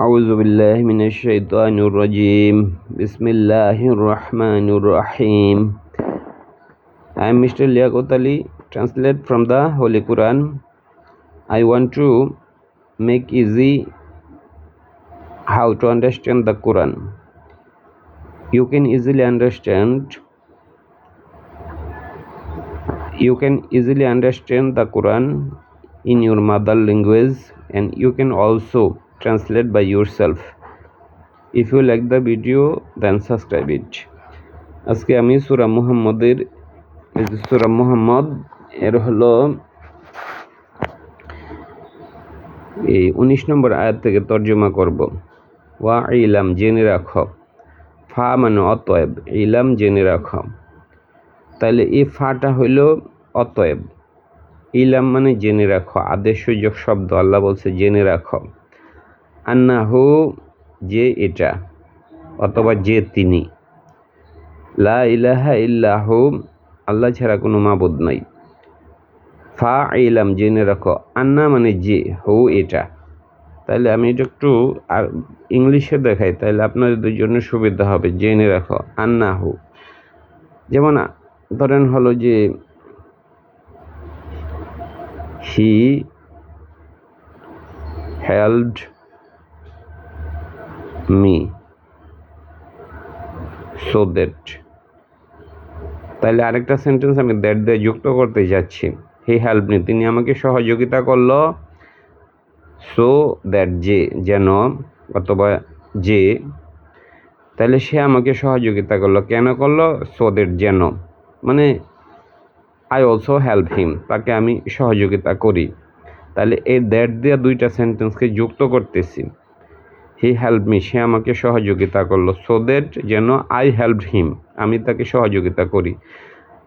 أعوذ بالله من الشيطان الرجيم بسم الله الرحمن الرحيم I am Mr. Liaquat Ali, translate from the Holy Quran. I want to make easy how to understand the Quran. You can easily understand you can easily understand the Quran in your mother language and you can also translate by yourself. If you like the video, then subscribe it. আজকে আমি সূরা মুহাম্মদের সূরা মুহাম্মদ, এর হলো এই উনিশ নম্বর আয়াত থেকে তর্জমা করব। ওয়া ইলাম, জেনে রাখো। ফা মানে অতএব, ইলাম জেনে রাখো। তাহলে এই ফাটা হইল অতএব। ইলাম মানে জেনে রাখো, আদেশ, সুযোগ, শব্দ, আল্লাহ বলছে জেনে রাখো। আন্নাহু যে এটা, অথবা যে তিনি। লা ইলাহা ইল্লাহু, আল্লাহ ছাড়া কোনো মাবুদ নাই। ফা ইলাম জেনে রাখো, আন্না মানে যে, হু এটা। তাহলে আমি এটা একটু আর ইংলিশে দেখাই তাহলে আপনাদের জন্য সুবিধা হবে, জেনে রাখো আন্না হু যেমন ধরেন হলো যে, he held me. So that তাহলে আরেকটা সেন্টেন্স আমি দ্যাট দিয়ে যুক্ত করতে যাচ্ছি। হি হেল্প মি তিনি আমাকে সহযোগিতা করল। সো দ্যাট যে, যেন অথবা যে। তাহলে সে আমাকে সহযোগিতা করল। কেন করল? সো দ্যাট যেন। মানে আই অলসো হেল্প হিম তাকে আমি সহযোগিতা করি। তাহলে এই দ্যাট দিয়ে দুইটা সেন্টেন্সকে যুক্ত করতেছি। হি হেল্প মি সে আমাকে সহযোগিতা করল। সো দ্যাট যেন আই হেল্প হিম আমি তাকে সহযোগিতা করি।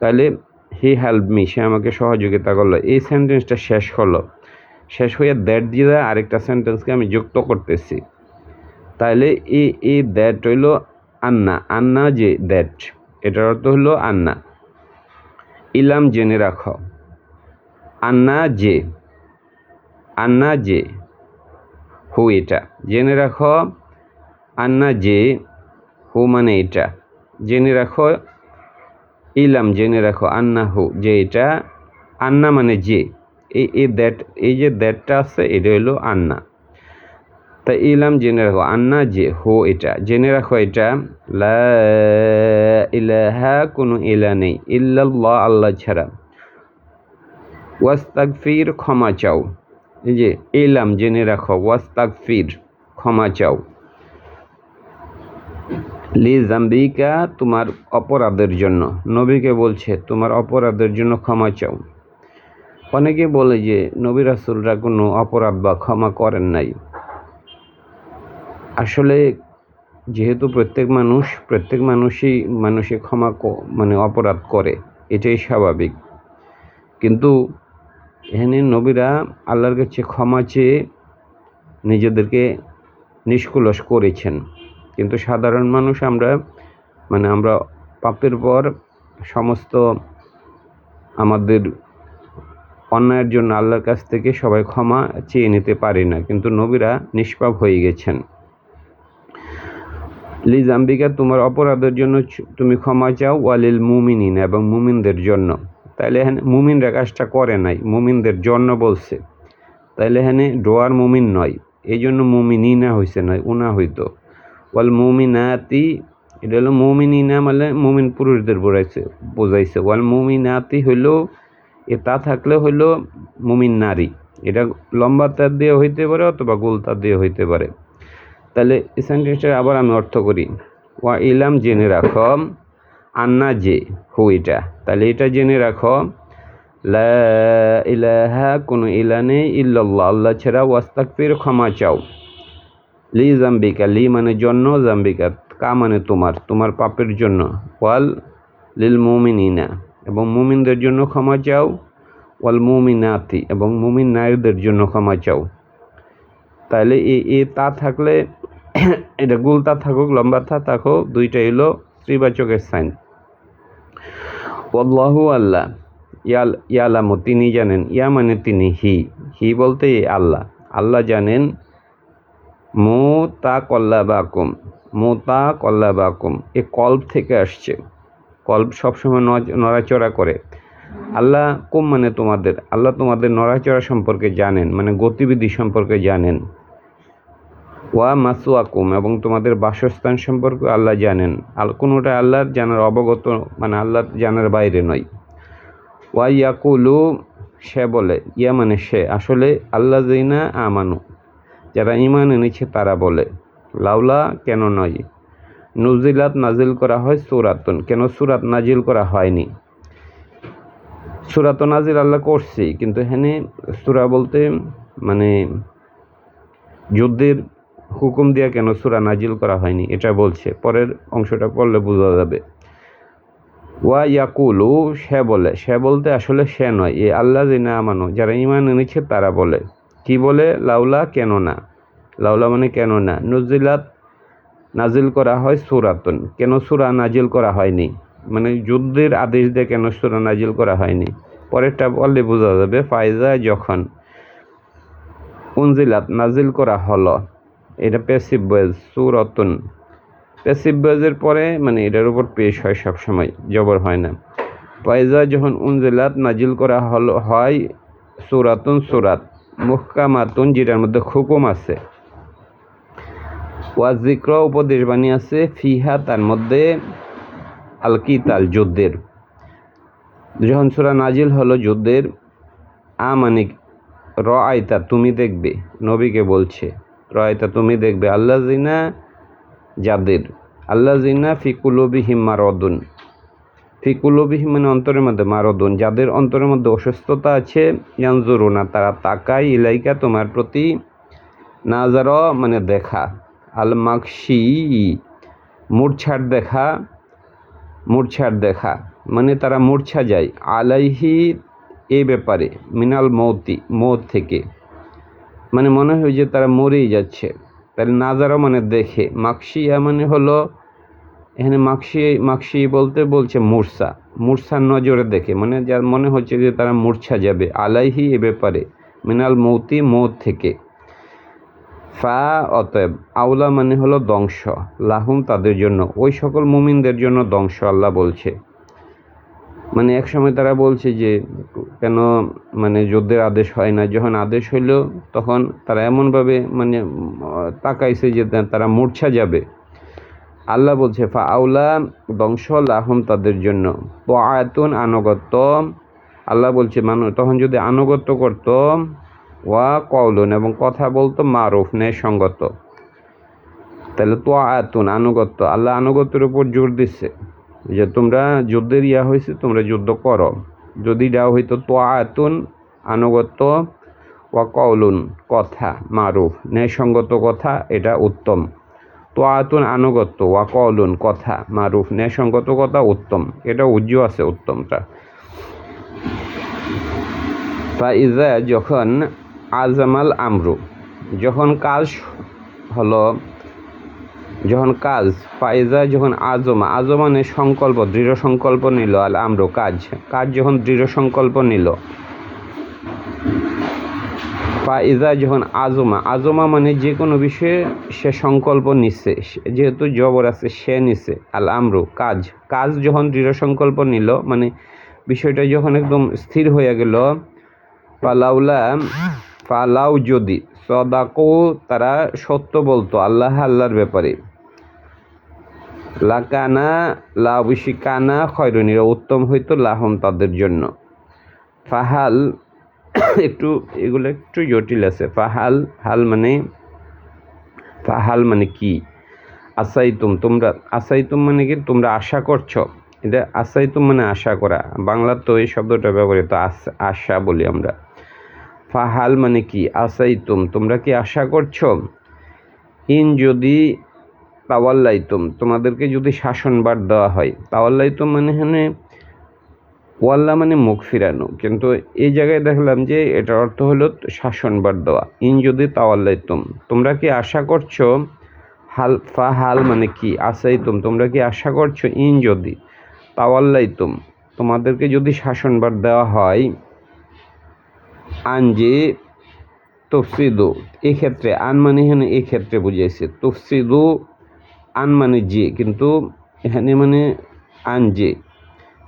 তাহলে হি হেল্প মি সে আমাকে সহযোগিতা করল। এই সেন্টেন্সটা শেষ হলো। শেষ হয়ে দ্যাট দিয়ে আরেকটা সেন্টেন্সকে আমি যুক্ত করতেছি। তাহলে এই এই দ্যাট হইল আন্না। আন্না যে দ্যাট এটার অর্থ হলো আন্না। ইলাম জেনে রাখো। আন্না যে। আন্না যে। হু এটা জেনে রাখো, আন্না যে, হু মানে এটা। জেনে রাখো, ইলাম জেনে রাখো, আন্না হু যে এটা, আন্না মানে যে। এই এই দ্যাট এই যে দ্যাটটা আছে, এটা হলো আন্না। তা ইলাম জেনে রাখো, আন্না যে, হো এটা। জেনে রাখো এটা, লা ইলাহা কোনো ইলা নেই, ইল্লাল্লাহ আল্লাহ ছাড়া। ওয়াস্তাগফির ক্ষমা চাও। যে, এলাম জেনে রাখো, ওয়াস্তাগফির, ক্ষমা চাও। লি জাম্বিকা তোমার অপরাধের জন্য। নবীকে বলছে, তোমার অপরাধের জন্য ক্ষমা চাও। অনেকে বলে যে, নবী রাসুলরা কোনো অপরাধ বা ক্ষমা করেন নাই। আসলে যেহেতু প্রত্যেক মানুষ, প্রত্যেক মানুষই মানুষে ক্ষমা মানে অপরাধ করে, এটাই স্বাভাবিক। কিন্তু এখানে নবীরা আল্লাহর কাছে ক্ষমা চেয়ে নিজেদেরকে নিষ্কুলস করেছেন। কিন্তু সাধারণ মানুষ আমরা মানে আমরা পাপের পর সমস্ত আমাদের অন্যায়ের জন্য আল্লাহর কাছ থেকে সবাই ক্ষমা চেয়ে নিতে পারি না। কিন্তু নবীরা নিষ্পাপ হয়ে গেছেন। লিজ আম্বিকা তোমার অপরাধের জন্য তুমি ক্ষমা চাও, ওয়ালিল মুমিনিন, এবং মুমিনদের জন্য। তাইলে এখানে মুমিনরা কাজটা করে নাই, মুমিনদের জন্য বলছে। তাইলে এখানে ডোয়ার মুমিন নয়, এই জন্য মুমিনিনা হয়েছে নয়, উনা হইতো। ওয়াল মুমিনাতি, এটা হলো মুমিনিনা মানে মুমিন পুরুষদের বোঝাইছে বোঝাইছে। ওয়াল মুমিনাতি হইল এ তা থাকলে হইল মুমিন নারী। এটা লম্বা তার দিয়ে হইতে পারে অথবা গোল তার দিয়ে হইতে পারে। তাহলে এই সেন্টেন্সটার আবার আমি অর্থ করি। ওয়া ইলাম জেনে রাখম, আন্না যে হু এটা। তাহলে এটা জেনে রাখো ইলাহা কোনো ইলা নেই ইল্লাল্লাহ, আল্লাহ ছাড়া ওয়াস্তাকফির ক্ষমা চাও। লি জাম্বিকা, লি মানে জন্য, জাম্বিকা কা মানে তোমার তোমার পাপের জন্য। ওয়াল লিল মুমিনিনা, এবং মুমিনদের জন্য ক্ষমা চাও। ওয়াল মুমিনাতি, এবং মুমিন নারীদের জন্য ক্ষমা চাও। তাহলে এ এ তা থাকলে, এটা গুলতা থাকুক, লম্বা তা থাকুক, দুইটা হলো স্ত্রীবাচকের সাইন। অল্লাহু আল্লাহ। ইয়াল ইয়ালামু, তিনি জানেন। ইয়া মানে তিনি, হি। হি বলতে আল্লাহ। আল্লাহ জানেন মু তা কল্লা বাকুম মু তা কল্লা বাকুম এ কল্প থেকে আসছে। কল্প সবসময় নড়াচড়া করে। আল্লাহ কুম মানে তোমাদের? আল্লাহ তোমাদের নড়াচড়া সম্পর্কে জানেন মানে গতিবিধি সম্পর্কে জানেন। ওয়া মাসুয়াকুম এবং তোমাদের বাসস্থান সম্পর্কে আল্লাহ জানেন। আল কোনোটা আল্লাহর জানার অবগত মানে আল্লাহর জানার বাইরে নয়। ওয়া ইয়াকুলু, সে বলে, ইয়া মানে সে, আসলে আল্লাহ জিনা আমানু, যারা ইমান এনেছে তারা বলে, লাউলা কেন নয়? নুজিলাত নাজিল করা হয় সুরাতুন, কেন সুরাত নাজিল করা হয়নি? সুরাত নাজিল আল্লাহ করছি কিন্তু এখানে সুরা বলতে মানে যুদ্ধের হুকুম দিয়া কেন সুরা নাজিল করা হয়নি? এটা বলছে। পরের অংশটা পড়লে বোঝা যাবে। ওয়া ইয়াকুলু, সে বলে। সে বলতে আসলে সে নয়, এ আল্লাহ জিনা আমানো। যারা ইমান এনেছে, তারা বলে। কি বলে? লাউলা কেন না? লাউলা মানে কেন না? নজিলাত নাজিল করা হয় সুরাতুন। কেন সুরা নাজিল করা হয়নি? মানে যুদ্ধের আদেশ দিয়ে কেন সুরা নাজিল করা হয়নি? পরেরটা বললে বোঝা যাবে ফায়জা যখন উনজিলাত নাজিল করা হলো। এটা প্যাসিভ বয়েজ সুরতন। প্যাসিভ বয়েজের পরে মানে এটার উপর পেশ হয় সবসময়, জবর হয় না। ফায়জা যখন উনজিলাত নাজিল করা হলো, হয় সুরাতুন সুরাত, মুহকামাতুন, যেটার মধ্যে হুকুম আছে। ওয়াজিক্র উপদেশ বাণী আছে, ফিহা, তার মধ্যে আল কিতাল যুদ্ধের। যখন সুরা নাজিল হলো যুদ্ধের, আ মানে র আয়তা তুমি দেখবে, নবীকে বলছে। র আয়তা তুমি দেখবে আল্লাহ জিনা যাদের আল্লাহ জিনা ফিকুলবিহিম মারদুন ফিকুলবিহিম মানে অন্তরের মধ্যে মারদুন, যাদের অন্তরের মধ্যে অসুস্থতা আছে, ইয়ানজুরুনা, তারা তাকায়, ইলাইকা তোমার প্রতি নাজার মানে দেখা আল মাকসি মূর্ছার দেখা মূর্ছার দেখা মানে তারা মূর্ছা যায়, আলাইহি এই ব্যাপারে, মিনাল মৌতি, মৌত থেকে। মানে মনে হয় যে তারা মরেই যাচ্ছে। তাহলে নাজারা মানে দেখে। মাকসিয়া মানে হলো, এখানে মাকসি মাকসি বলতে বলছে মূর্ছা। মূর্ছার নজরে দেখে। মানে যার মনে হচ্ছে যে তারা মূর্ছা যাবে। আলাইহি এ ব্যাপারে। মিনাল মৌতি, মৌত থেকে। ফা অতএব, আউলা মানে হলো ধ্বংস। লাহুম তাদের জন্য। ওই সকল মুমিনদের জন্য ধ্বংস, আল্লাহ বলছে। মানে এক সময় তারা বলছে যে, কেন মানে যুদ্ধের আদেশ হয় না? যখন আদেশ হইল, তখন তারা এমনভাবে মানে তাকাইছে যে তারা মূর্ছা যাবে। আল্লাহ বলছে ফা আউলা ধ্বংস লাহুম তাদের জন্য। তো আয়াতুন আনুগত্য। আল্লাহ বলছে মানুষ তখন যদি আনুগত্য করত, ওয়া কওলুন এবং কথা বলতো মারুফ ন্যায় সঙ্গত তাহলে তো আয়াতুন আনুগত্য। আল্লাহ আনুগত্যের উপর জোর দিচ্ছে। যে তোমরা যুদ্ধের ইয়া হয়েছে তোমরা যুদ্ধ করো। যদি দেওয়া হইতো তো আয়াতুন আনুগত্য ওয়া কথা, মারুফ, ন্যায়সঙ্গত কথা, এটা উত্তম। তো আয়াতুন আনুগত্য ওয়া কওলুন, কথা, মারুফ, ন্যায়সঙ্গত কথা উত্তম। এটা উজ্জ আছে উত্তমটা। ফাইজা যখন আজমাল আমরু, যখন কাজ হলো যখন কাজ ফাইজা যখন আজমা আজমানে সংকল্প, দৃঢ় সংকল্প নিল, আল আমরু কাজ কাজ যখন দৃঢ় সংকল্প নিল। ফাইজা যখন আজমা আজমা মানে যে কোনো বিষয়ে সে সংকল্প নিচ্ছে যেহেতু জবর আছে, সে নিছে, আল আমরু কাজ। কাজ যখন দৃঢ় সংকল্প নিল মানে বিষয়টা যখন একদম স্থির হয়ে গেল, পালাউলা ফালাউ যদি, সদাকো তারা সত্য বলতো, আল্লাহ আল্লাহর ব্যাপারে। লাকানা লাউশিকানা খয়রনিরা উত্তম হইতো লাহম তাদের জন্য। ফাহাল একটু, এগুলো একটু জটিল আছে। ফাহাল, হাল মানে ফাহাল মানে কি? আসাইতুম, তোমরা, আসাইতুম মানে কি? তোমরা আশা করছ। এটা আসাইতুম মানে আশা করা। বাংলা তো এই শব্দটা ব্যবহৃত আশা বলি আমরা। ফাহাল মানে কি? আসাইতুম, তোমরা কি আশা করছ? ইন যদি তাওয়াল্লাইতুম, তোমাদেরকে যদি শাসনবার দেওয়া হয়, তাওয়াল্লাইতুম মানে এখানে ওয়াল্লা মানে মুখ ফিরানো। কিন্তু এই জায়গায় দেখলাম যে এটার অর্থ হলো শাসনবার দেওয়া। ইন যদি তাওয়াল্লাইতুম, তোমরা কি আশা করছ হাল ফা হাল মানে কি? আসাইতুম, তোমরা কি আশা করছ ইন যদি তাওয়াল্লাইতুম, তোমাদেরকে যদি শাসনবার দেওয়া হয় আন যে তফসিদু, এক্ষেত্রে, আন মানে এখানে এই ক্ষেত্রে বুঝিয়েছে তফসিদু আন মানে যে, কিন্তু এখানে মানে আন যে।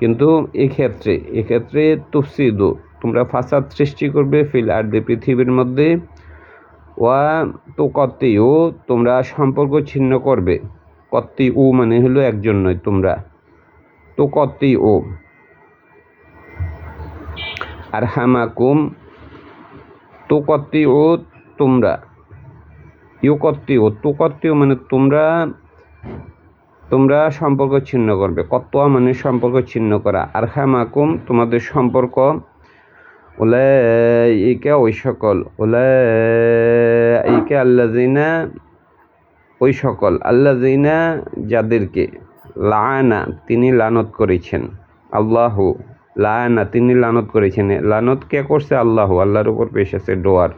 কিন্তু এক্ষেত্রে এক্ষেত্রে তফসিদু তোমরা ফাসাদ সৃষ্টি করবে ফিল আর দি পৃথিবীর মধ্যে। ওয়া তো কত্তিও তোমরা সম্পর্ক ছিন্ন করবে। কত্তি ও মানে হলো একজন নয়, তোমরা। তো কত্তি ও আর হামাকুম, তো কত্তি ও তোমরা। ইউ ও তো কত্তি ও মানে তোমরা তোমরা সম্পর্ক ছিন্ন করবে। কত্তোয়া মানে সম্পর্ক ছিন্ন করা। আর মাকুম তোমাদের সম্পর্ক ওলা ইকে ওই সকল। ওলা ইকে আল্লাজিনা ওই সকল। আল্লাজিনা যাদেরকে লানা তিনি লানত করেছেন। আল্লাহু লানা তিনি লানত করেছেন। লানত কে করছে? আল্লাহ। আল্লাহর উপর পেশ আছে ডোয়ার।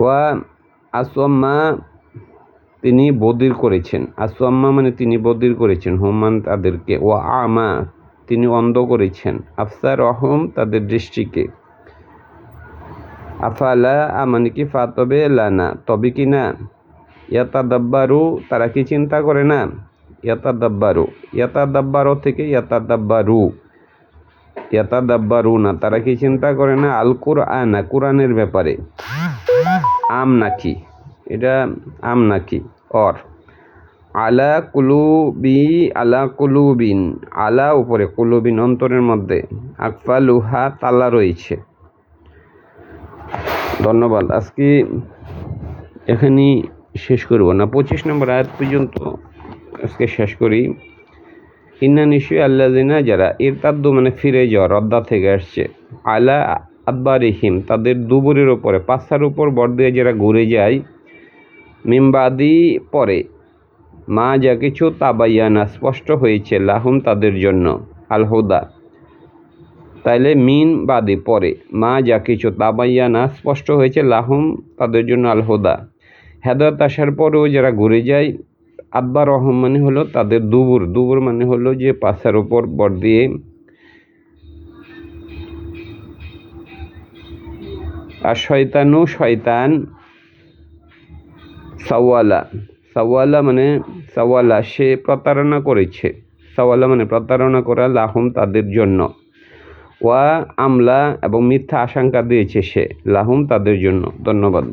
ওয়া আসম্মা তিনি বদির করেছেন। আসম্মা মানে তিনি বদির করেছেন। হুমান তাদেরকে ও আমা, তিনি অন্ধ করেছেন। আফসার রহম তাদের দৃষ্টিকে। আফালা মানে কি ফাতবে লানা, তবে কি না? ইয়াতা দাব্বারু তারা কি চিন্তা করে না? ইয়াতা দাব্বারু ইয়াতা দাব্বারো থেকে ইয়াতা দাব্বারু ইয়াতা দাব্বারু না, তারা কি চিন্তা করে না? আল কুরআনা কোরআনের ব্যাপারে। আম নাকি? এটা আম নাকি? অর। আলা কুলুবি, আলা কুলুবিন। আলা উপরে, কুলুবিন অন্তরের মধ্যে। আকফা লুহা তালা রয়েছে। ধন্যবাদ। আজকে এখানেই শেষ করব না। পঁচিশ নম্বর আয়াত পর্যন্ত আজকে শেষ করি। ইন্না নিশ্চয়ই আল্লাহ যারা এর তাদ্দ মানে ফিরে যাওয়া, রদ্দা থেকে আসছে, আলা আব্বারিহিম তাদের দুবুরের ওপরে পাশার উপর বর দিয়ে যারা ঘুরে যায় মিমবাদি পরে, মা যা কিছু তাবাইয়ানা স্পষ্ট হয়েছে লাহুম তাদের জন্য, আল হুদা। তাইলে মিন বাদে পরে, মা যা কিছু তাবাইয়ানা স্পষ্ট হয়েছে লাহুম তাদের জন্য, আল হুদা। হেদায়ত আসার পরেও যারা ঘুরে যায় আব্বা রহম মানে হলো তাদের দুবুর। দুবুর মানে হলো যে পাশার ওপর বর দিয়ে আর শয়তানু শয়তান সাওয়ালা। সাওয়ালা মানে সাওয়ালা, সে প্রতারণা করেছে। সাওয়ালা মানে প্রতারণা করা লাহুম তাদের জন্য। ওয়া আমলা এবং মিথ্যা আশঙ্কা দিয়েছে সে, লাহুম তাদের জন্য। ধন্যবাদ।